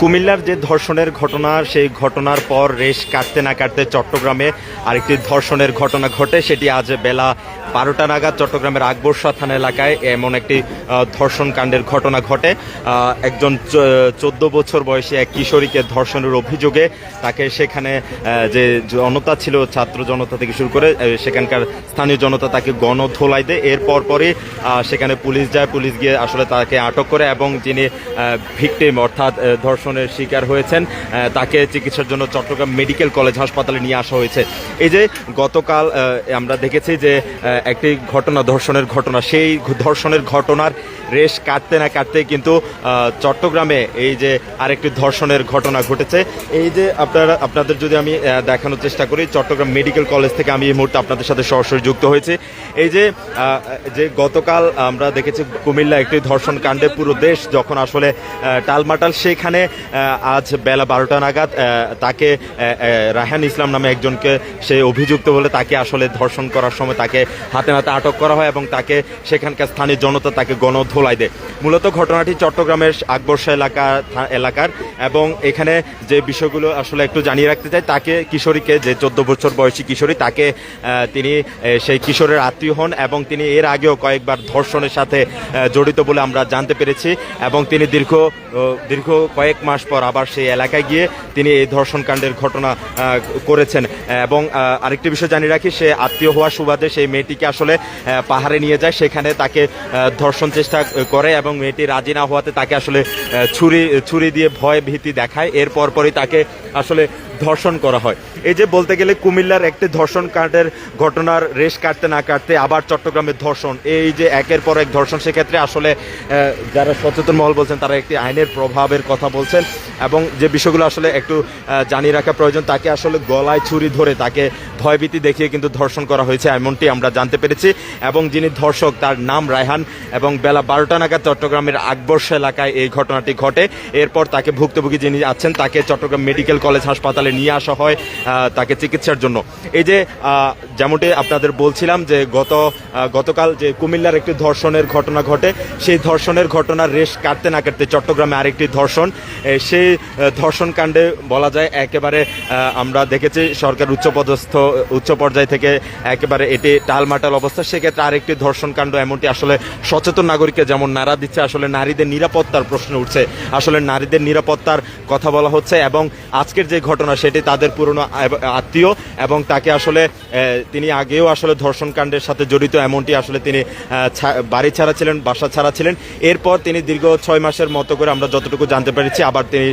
কুমিল্লার যে ধর্ষণের ঘটনা, সেই ঘটনার পর রেশ কাটতে না কাটতে চট্টগ্রামে আরেকটি ধর্ষণের ঘটনা ঘটে। সেটি আজ বেলা বারোটা নাগাদ চট্টগ্রামের আকবরশাহ থানা এলাকায় এমন একটি ধর্ষণ কাণ্ডের ঘটনা ঘটে। একজন চোদ্দ বছর বয়সী এক কিশোরীকে ধর্ষণের অভিযোগে তাকে সেখানে যে জনতা ছিল, ছাত্র জনতা থেকে শুরু করে সেখানকার স্থানীয় জনতা তাকে গণধোলাই দেয়। এর পরপরই সেখানে পুলিশ যায়, পুলিশ গিয়ে আসলে তাকে আটক করে এবং যিনি ভিকটিম অর্থাৎ ধর্ষণের শিকার হয়েছেন তাকে চিকিৎসার জন্য চট্টগ্রাম মেডিকেল কলেজ হাসপাতালে নিয়ে আসা হয়েছে। এই যে গতকাল আমরা দেখেছি যে একটি ঘটনা ধর্ষণের ঘটনা সেই ধর্ষণের ঘটনার রেশ কাটতে না কাটতে কিন্তু চট্টগ্রামে এই যে আরেকটি ধর্ষণের ঘটনা ঘটেছে। এই যে আপনারা আপনাদের যদি আমি দেখানোর চেষ্টা করি চট্টগ্রাম মেডিকেল কলেজ থেকে আমি এই মুহূর্তে আপনাদের সাথে সরাসরি যুক্ত হয়েছি। এই যে যে গতকাল আমরা দেখেছি কুমিল্লা একটি ধর্ষণ কাণ্ডে পুরো দেশ যখন আসলে টালমাটাল সেখানে আজ বেলা বারোটা নাগাদ তাকে আহ, ইসলাম নামে একজনকে সে অভিযুক্ত বলে তাকে আসলে ধর্ষণ করার সময় তাকে হাতে হাতে আটক করা হয় এবং তাকে সেখানকার স্থানীয় জনতা তাকে গণধোলাই দেয় মূলত ঘটনাটি চট্টগ্রামের আকবর্ষা এলাকা এলাকার এবং এখানে যে বিষয়গুলো আসলে একটু জানিয়ে রাখতে চাই, তাকে কিশোরীকে, যে চোদ্দ বছর বয়সী কিশোরী, তাকে তিনি সেই কিশোরের আত্মীয় হন এবং তিনি এর আগেও কয়েকবার ধর্ষণের সাথে জড়িত বলে আমরা জানতে পেরেছি এবং তিনি দীর্ঘ দীর্ঘ কয়েক মাস পর আবার সেই এলাকায় গিয়ে তিনি এই ধর্ষণকাণ্ডের ঘটনা করেছেন। এবং আরেকটি বিষয় জানিয়ে রাখি, সে আত্মীয় হওয়ার সুবাদে সেই মেয়েটিকে আসলে পাহাড়ে নিয়ে যায়। সেখানে তাকে ধর্ষণ চেষ্টা করে এবং মেয়েটি রাজি না হওয়াতে তাকে আসলে ছুরি ছুরি দিয়ে ভয় ভীতি দেখায়। এর পরপরই তাকে আসলে ধর্ষণ করা হয়। এই যে বলতে গেলে কুমিল্লার একটি ধর্ষণ কাণ্ডের ঘটনার রেশ কাটতে না কাটতে আবার চট্টগ্রামের ধর্ষণ। এই যে একের পর এক ধর্ষণ, সেক্ষেত্রে আসলে যারা সচেতন মহল বলছেন, তারা একটি আইনের প্রভাবের কথা বলছেন এবং যে বিষয়গুলো আসলে একটু জানিয়ে রাখা প্রয়োজন, তাকে আসলে গলায় ছুরি ধরে তাকে ভয়ভীতি দেখিয়ে কিন্তু ধর্ষণ করা হয়েছে, এমনটি আমরা জানতে পেরেছি। এবং যিনি ধর্ষক, তার নাম রায়হান এবং বেলা বারোটা নাগাদ চট্টগ্রামের আকবর্ষ এলাকায় এই ঘটনাটি ঘটে। এরপর তাকে ভুক্তভোগী যিনি আছেন, তাকে চট্টগ্রাম মেডিকেল কলেজ হাসপাতালে নিয়ে আসা হয় তাকে চিকিৎসার জন্য। এই যে যেমনটি আপনাদের বলছিলাম যে গত গতকাল যে কুমিল্লার একটি ধর্ষণের ঘটনা ঘটে, সেই ধর্ষণের ঘটনার রেশ কাটতে না কাটতে চট্টগ্রামে আরেকটি ধর্ষণ সেই ধর্ষণ কাণ্ডে বলা যায় একেবারে আমরা দেখেছি সরকার উচ্চপদস্থ উচ্চ পর্যায় থেকে একেবারে এটি টালমাটাল অবস্থা। সেক্ষেত্রে আরেকটি ধর্ষণ কাণ্ড এমনটি আসলে সচেতন নাগরিককে যেমন নাড়া দিচ্ছে, আসলে নারীদের নিরাপত্তার প্রশ্ন উঠছে। আসলে নারীদের নিরাপত্তার কথা বলা হচ্ছে এবং আজকের যে ঘটনা সেটি তাদের পুরনো আত্মীয় এবং তাকে আসলে তিনি আগেও আসলে ধর্ষণকাণ্ডের সাথে জড়িত, এমনটি আসলে তিনি বাড়ি ছাড়া ছিলেন, বাসা ছাড়া ছিলেন। এরপর তিনি দীর্ঘ ছয় মাসের মতো করে আমরা যতটুকু জানতে পেরেছি, আবার তিনি